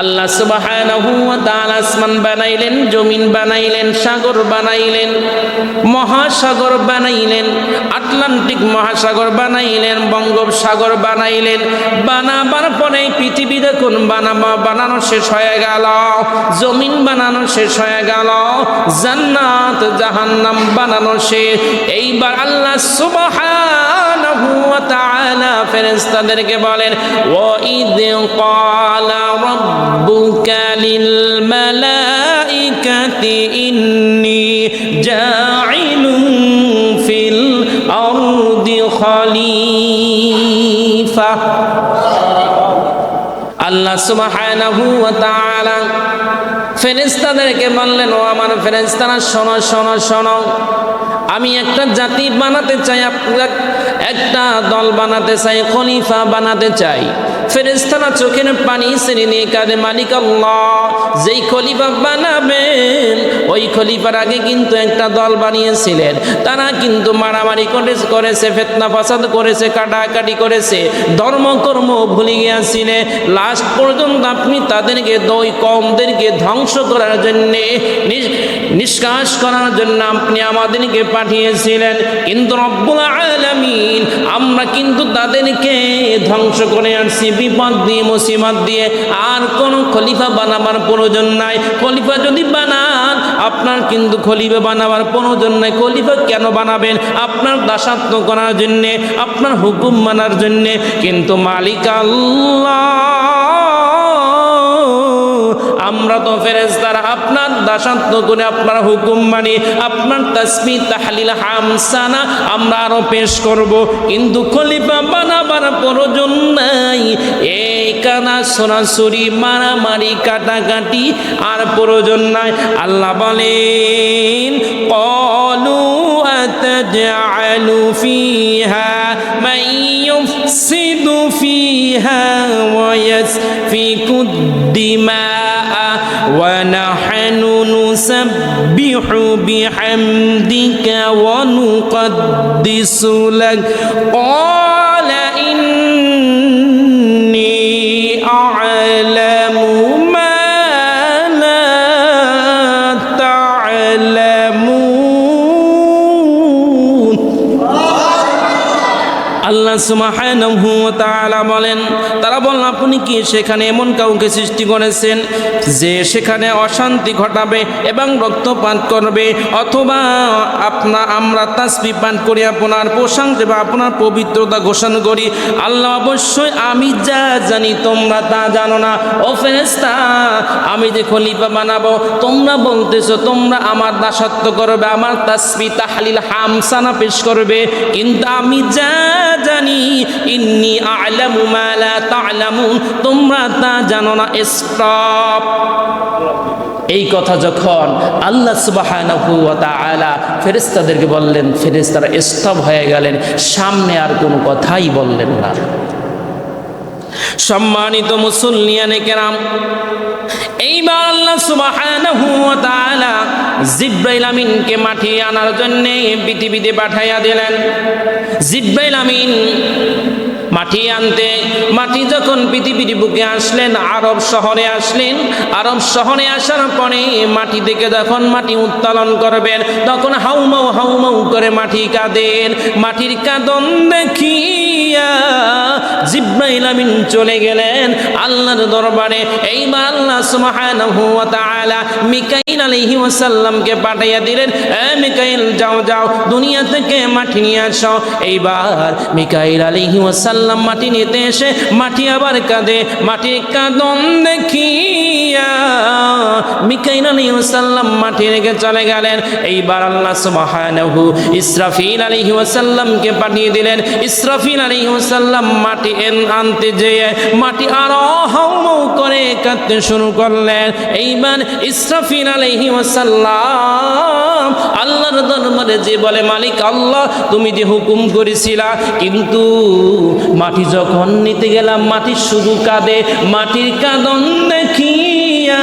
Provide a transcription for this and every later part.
আল্লাহ সুবহানাহু আসমান বানাইলেন, জমিন বানাইলেন, সাগর বানাইলেন, মহাসাগর বানাইলেন, আটলান্টিক মহাসাগর বানাইলেন, বঙ্গোপসাগর বানাইলেন, বানাবার পরে পৃথিবী দেখুন, বানাবা, বানানো শেষ হয়ে গেল, জমিন বানানো শেষ হয়ে গেল, জান্নাত, জাহান্নাম বানানো শেষ। এইবার আল্লাহ সুবহানাহু ওয়া তাআলা ফেরেশতাদেরকে বলেন ওয়া ইদ ক্বালা রাব্বুকা লিল মালাইকাতি ইন্নী জাইলুন ফিল আরদি খলিফা। আল্লাহ সুবহানাহু ওয়া তাআলা ফেরেশতাদেরকে বললেন, ও আমার ফেরেস্তারা শোনো শোনো শোনো। আমি একটা জাতি বানাতে চাই একটা দল বানাতে চাই, খলিফা বানাতে চাই। ফেরেশতারা চোখের পানি ছেড়ে নিয়ে কাঁদে, মালিক আল্লাহ, যেই খলিফা বানাবেন, ওই খলিফার আগে কিন্তু একটা দল বানিয়েছিলেন। তারা কিন্তু মারামারি করে করেছে, ফেতনা ফাসাদ করেছে, কাটাকাটি করেছে, ধর্মকর্ম ভুলে গিয়েছিলেন লাস্ট পর্যন্ত আপনি তাদেরকে দই কমদেরকে ধ্বংস করার জন্যে নিষ্কাশ করার জন্য আপনি আমাদেরকে পাঠিয়েছিলেন। কিন্তু রব্বুল আলামিন, আমরা কিন্তু তাদেরকে ধ্বংস করে আসছি বিপদ দিয়ে, মুসিবত দিয়ে, আর কোনো খলিফা বানাবার প্রয়োজন নাই। খলিফা যদি বানান, আপনার কিন্তু খলিফা বানাবার প্রয়োজন নাই। খলিফা কেন বানাবেন? আপনার দাসাত্ম করার জন্যে, আপনার হুকুম মানার জন্যে। কিন্তু মালিক আল্লাহ আপনার আপনার হুকুম মানি, আপনার তাহলিল হামসানা আমরা আরও পেশ করব। কিন্তু খলিফা বানাবার প্রয়োজন নাই। এই কানা মারামারি কাটাকাটি আর প্রয়োজন নাই। আল্লাহ বলেন, কলু আত কিছু লাগ বলেন, তারা বলেন আপনি কি সেখানে এমন কাউকে সৃষ্টি করেছেন যে সেখানে অশান্তি ঘটাবে এবং রক্তপাত করবে? অথবা আপনা, আমরা তাসবিহ পাঠ করি, আপনার প্রশংসা বা আপনার পবিত্রতা ঘোষণা করি। আল্লাহ অবশ্যই, আমি যা জানি তোমরা তা জানো না। ও ফেরেশতা, আমি যে খলিফা বানাবো, তোমরা বলতেছো, তোমরা আমার দাসত্ব করবে, আমার তাসবি তাহলিল হামসানা পেশ করবে। কিন্তু আমি যা জানি ইন্নি আলামু মা লা তা'লামুন তোমরা তা জানো না, স্টপ। এই কথা যখন আল্লাহ তাআলা ফেরেশতাদেরকে বললেন, ফেরেশতারা স্তব হয়ে গেলেন, সামনে আর কোনো কথাই বললেন না। সম্মানিত মুসল্লিয়ানে কেরাম, এইবার আল্লাহ সুবহানাহু ওয়া জিব্রাইল আমিনকে মাঠে আনার জন্য পৃথিবীতে পাঠাইয়া দিলেন। জিব্রাইল আমিন মাটি আনতে, মাটি যখন পৃথিবীর বুকে আসলেন, আরব শহরে আসলেন, আরব শহরে আসার পরে মাটি থেকে যখন মাটি উত্তোলন করবেন, তখন হাউমাউ হাউমাউ করে মাটি কাঁদেন। মাটির কাঁদন দেখিয়া জিব্রাইল আমিন চলে গেলেন আল্লাহর দরবারে। এইবার আল্লাহ সুবহানাহু ওয়া তাআলা মিকাইল আলাইহি ওয়াসাল্লামকে পাঠাইয়া দিলেন, এ মিকাইল, যাও যাও, দুনিয়া থেকে মাটি নিয়ে আসো। এইবার মিকাইল আলাইহি ওয়াসাল্লাম মাটি নিতে এসে মাটি আবার কাঁদে মাটির কাঁদন দেখিয়া মিকাইল আলাইহি ওয়াসাল্লাম মাটি রেখে চলে গেলেন। এইবার আল্লাহ সুবহানাহু ইসরাফিল আলাইহি ওয়াসাল্লামকে পাঠিয়ে দিলেন। ইসরাফিল আলাইহি মাটি এন- আনতে যেয়ে মাটি আরও হাউমাউ করে কাঁদতে শুরু করলেন। এইবার আল্লাহর দরবারে যে বলে, মালিক আল্লাহ, তুমি যে হুকুম করেছিলা, কিন্তু মাটি যখন নিতে গেলাম, মাটি শুধু কাঁদে, মাটির কাঁদন দেখিয়া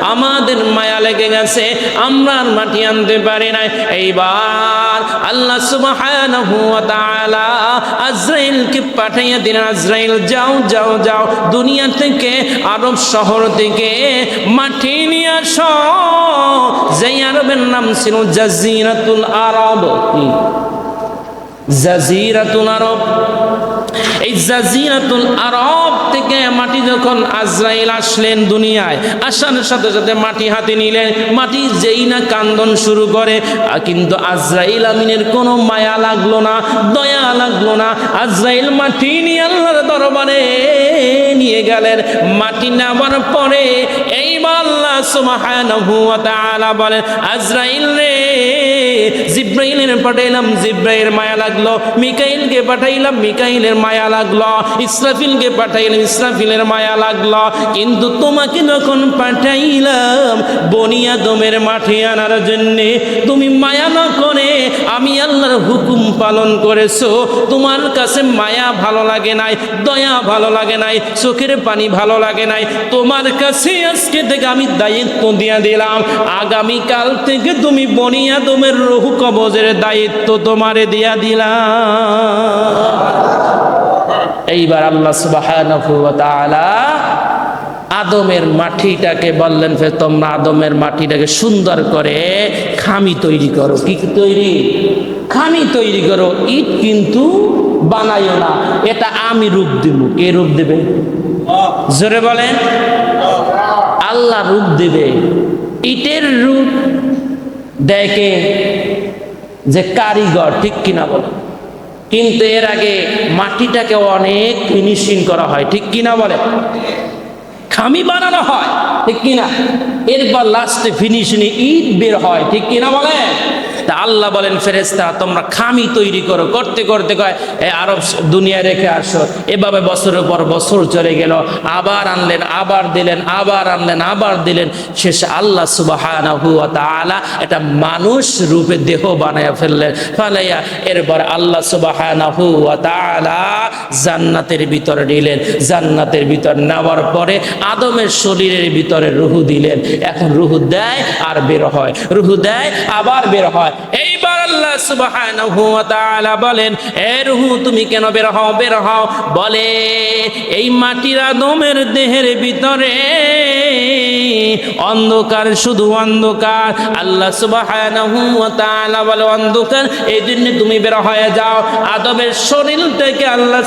আমাদের মায়া লেগে গেছে, আমরা মাটি আনতে পারি নাই। এইবার আল্লাহ সুবহানাহু ওয়া তাআলা আজরাইলকে পাঠিয়ে দিলেন, আজরাইল, যাও যাও যাও, দুনিয়া থেকে, আরব শহর থেকে মাটি নিয়ে আসো। যেই আরবের নাম ছিল জাজিরাতুল আরব। জাজিরাতুল আরব। এই জাজিরাতুল আরব থেকে মাটি যখন আজরাইল আসলেন দুনিয়ায়, আসার সাথে সাথে মাটি হাতে নিলেন। মাটি যেই না কান্দন শুরু করে কিন্তু আজরাইল আমিনের কোনো মায়া লাগল না, দয়া লাগল না। আজরাইল মাটি নিয়ে আল্লাহর দরবারে নিয়ে গেলেন। মাটি নেওয়ার পরে এইবার আল্লাহ সুবহানাহু ওয়া তাআলা বলেন, আজরাইল রে জিব্রাইলের পাঠাইলাম জিব্রাইল মায়া লাগল। মিকাইলকে পাঠাইলাম, মিকাইলের মায়া লাগল। ইসরাফিলকে পাঠাইলাম, ইসরাফিলের মায়া লাগল। কিন্তু তোমাকে যখন পাঠাইলাম বনিয়াদমের মাঠে আনার জন্যে, তুমি মায়া না করে আমি আল্লাহর হুকুম পালন করেছ। তোমার কাছে মায়া ভালো লাগে নাই, দয়া ভালো লাগে নাই, চোখের পানি ভালো লাগে নাই। তোমার কাছে আজকে থেকে আমি দায়িত্ব দিয়ে দিলাম। আগামী কাল থেকে তুমি বনিয়াদমের রহু কবজের দায়িত্ব তোমারে দিয়া দিলাম। এইবার আল্লাহ ওয়া আদমের মাটিটাকে বললেন, ফের তোমরা আদমের মাটিটাকে সুন্দর করে খামি তৈরি করো। কি তৈরি? খামি তৈরি করো। ইট কিন্তু বানাইও না। এটা আমি রূপ দিব। কে রূপ দেবে? জোরে বলেন। আল্লাহ রূপ দেবে। ইটের রূপ দেখে যে কারিগর ঠিক কিনা বলে। কিন্তু এর আগে মাটিটাকে অনেক ফিনিশিং করা হয়, ঠিক কিনা বলে? খামি বানানো হয়, ঠিক কিনা? এরপর লাস্টে ফিনিশিং ইট বের হয়, ঠিক কিনা বলে? তা আল্লাহ বলেন ফেরেস্তা তোমরা খামি তৈরি করো। করতে করতে কয় আরব দুনিয়া রেখে আসো। এভাবে বছরের পর বছর চলে গেল। আবার আনলেন, আবার দিলেন, আবার আনলেন, আবার দিলেন। শেষে আল্লাহ তাআলা এটা মানুষ রূপে দেহ বানায়া ফেললেন। ফালাইয়া এরপর আল্লাহ তাআলা জান্নাতের ভিতরে নিলেন। জান্নাতের ভিতর নেওয়ার পরে আদমের শরীরের ভিতরে রুহু দিলেন। এখন রুহু দেয় আর বের হয়। রুহু দেয়, আবার বের হয়। এইবার আল্লাহ বলেন, এ রুহু, তুমি কেন বের হও? বের হও। বলে, এই মাটির আদমের দেহের ভিতরে অন্ধকার, শুধু অন্ধকার। আল্লাহ তাআলা বলে, অন্ধকার? এই জন্য তুমি বের হয়ে যাও। আদমের শরীর থেকে আল্লাহ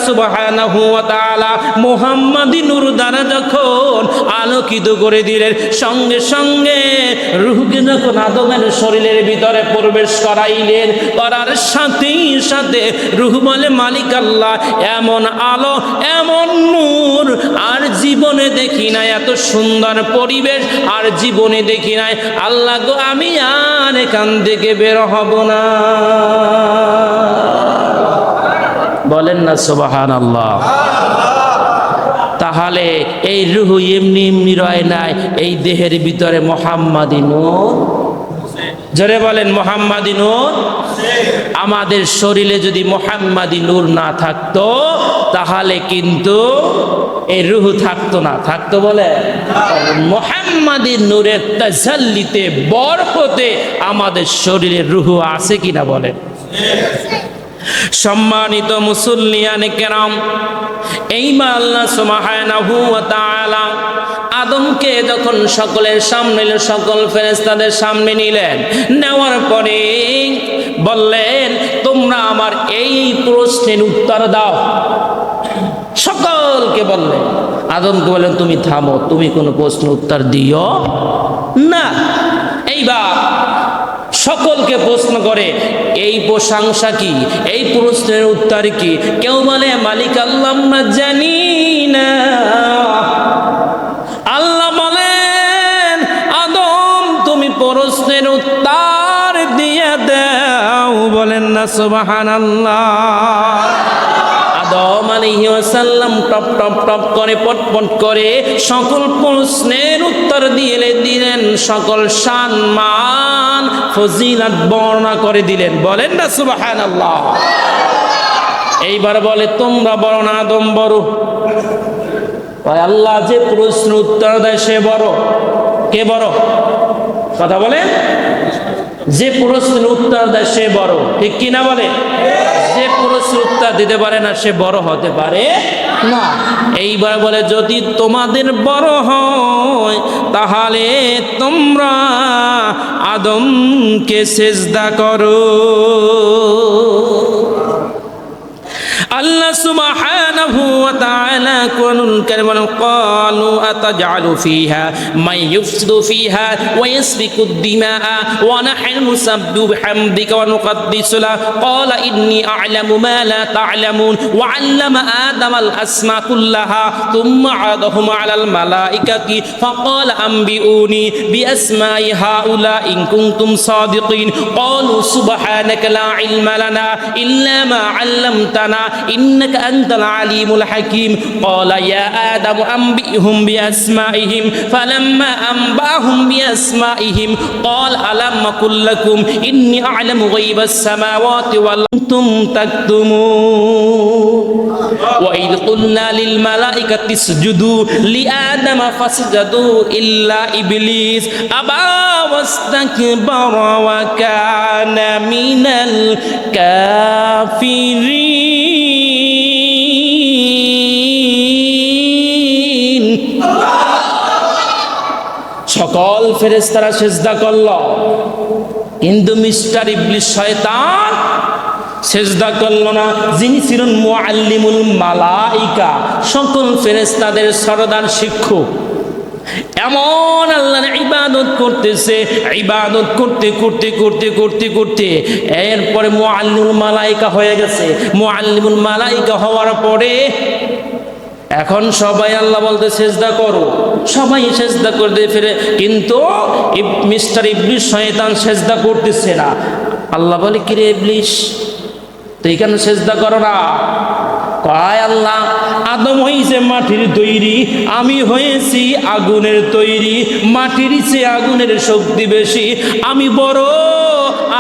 তাআলা মুহাম্মাদি নূর দ্বারা যখন আলোকিত করে দিলেন, সঙ্গে সঙ্গে রুহকে যখন আদমের শরীরের ভিতরে প্রবেশ করাইলেন। করার সাথেই সাথে রুহ বলে মালিক আল্লাহ এমন আলো, এমন নূর আর জীবনে দেখি না এত সুন্দর পরিবেশ আর জীবনে দেখি নাই। আল্লাহ গো, আমি আর এখান থেকে বের হব না। বলেন না সোবাহান আল্লাহ তাহলে এই রুহু এমনি এমনি রয় নাই, এই দেহের ভিতরে মোহাম্মদী নূর জোরে বলেন, মোহাম্মদী নূর আমাদের শরীরে যদি মোহাম্মদী নূর না থাকতো, তাহলে কিন্তু এই রুহু থাকতো না। থাকতো বলে? মোহাম্মদী নূরের তাজাল্লিতে বরকতে আমাদের শরীরে রুহু আছে কিনা বলেন। সম্মানিত মুসল্লিয়ান কেরাম এইবার আল্লাহ সুবহানাহু ওয়া তাআলা আদমকে যখন সকলের সামনে সকল ফেরেশতাদের সামনে নিলেন। নেওয়ার পরে বললেন, তোমরা আমার এই প্রশ্নের উত্তর দাও। সকলকে বললেন। আদমকে বললেন, তুমি থামো, তুমি কোনো প্রশ্ন উত্তর দিও না। এইবার সকলকে প্রশ্ন করে, এই প্রশংসা কি? এই প্রশ্নের উত্তর কি? কেউ বলে, মালিক আল্লাহ জানি না। প্রশ্নের উত্তর দিয়ে দাও, বলেন না সুবাহান আল্লাহ আদম আলাইহি ওয়াসাল্লাম টপ টপ টপ করে পটপট করে সকল প্রশ্নের উত্তর দিয়ে দিলেন, সকল সম্মান, ফজিলত বর্ণনা করে দিলেন, বলেন না, সুবহানাল্লাহ। এইবার বলে, তোমরা বড় না, আদম বড়। আল্লাহ যে প্রশ্ন উত্তর দেয়, সে বড়। কে বড়? কথা বলে যে প্রশ্নের উত্তর দেয় সে বড়। ঠিক কিনা বলে? যে প্রশ্নের উত্তর দিতে পারে না, সে বড় হতে পারে না। এইবার বলে, যদি তোমাদের বড় হয়, তাহলে তোমরা আদমকে সেজদা করো। আল্লাহ সুবহানাহু ওয়া তাআলা কোরআনুল কারীম ক্বালু আতাজআলু ফিহা মান ইউফসিদু ফিহা ওয়া ইয়াসফিকু দিমাআ ওয়া নাহনু নুসাব্বিহু বিহামদিকা ওয়া নুকদ্দিসু লাক ক্বালা ইন্নী আ'লামু মা লা তা'লামুন ওয়া 'আল্লামা আদামা আল আসমা কুল্লাহা থুম্মা 'আরাদাহুম 'আলাল মালাইকাতি ফাকালা আনবিউনি বিআসমাই হাউলা ইন কুনতুম সাদিকিন ক্বালু সুবহানাকা লা ইলমা লানা ইল্লা মা 'আল্লামতানা إنك أنت العليم الحكيم. قال يا آدم أنبئهم بأسمائهم. فلما أنبأهم بأسمائهم قال ألم أقل لكم إني أعلم غيب السماوات وأنتم تكتمون وإذ قلنا للملائكة اسجدوا لآدم فسجدوا إلا إبليس أبى واستكبر وكان من الكافرين সকল ফেরেস্তারা সেজদা করল কিন্তু মিস্টার ইবলিস শয়তান সেজদা করল না। যিনি ছিলেন মুআল্লিমুল মালাইকা, সকল ফেরেস্তাদের সরদার শিক্ষক। এমন আল্লাহর ইবাদত করতেছে, ইবাদত করতে করতে করতে করতে করতে। এরপরে মুআল্লিমুল মালাইকা হয়ে গেছে। মুআল্লিমুল মালাইকা হওয়ার পরে এখন সবাই আল্লাহ বলতে সেজদা করো। সবাই সেজদা করতে ফিরে। কিন্তু মিস্টার ইবলিশ শয়তান সেজদা করতেছে না। আল্লাহ বলে, কিরে ইবলিশ? তুই কেন সেজদা করো না। কয় আল্লাহ, আদম হয়েছে মাটির তৈরি, আমি হয়েছি আগুনের তৈরি, মাটির চেয়ে আগুনের শক্তি বেশি। আমি বড়,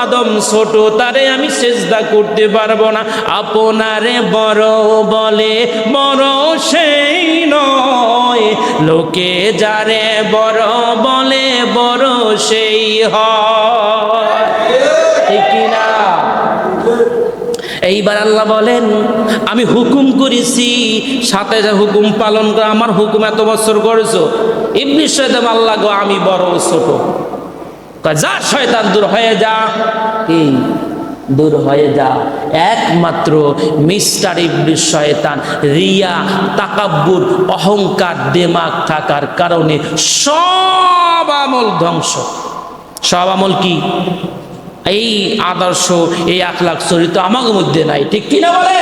আদম ছোট, তারে আমি সেজদা করতে পারব না। আপনারে বড় বলে, বড় সেই নয়। লোকে যারে বড় বলে, বড় সেই হয়। ঠিক কিনা? এইবার আল্লাহ বলেন, আমি হুকুম করেছি, সাথে যে হুকুম পালন করে, আমার হুকুম এত বছর করেছ ইবলিশ শয়তান আল্লাহ গো, আমি বড় ছোট। যা শয়তান দূর হয়ে যা। কি? দূর হয়ে যা। একমাত্র মিস্টার ইবলিশ শয়তান, রিয়া, তাকাব্বুর, অহংকার দেমাগ থাকার কারণে সব আমল ধ্বংস। সব আমল কি? এই আদর্শ এই আখলাখ চরিত্র আমার মধ্যে নাই। ঠিক কিনা বলে?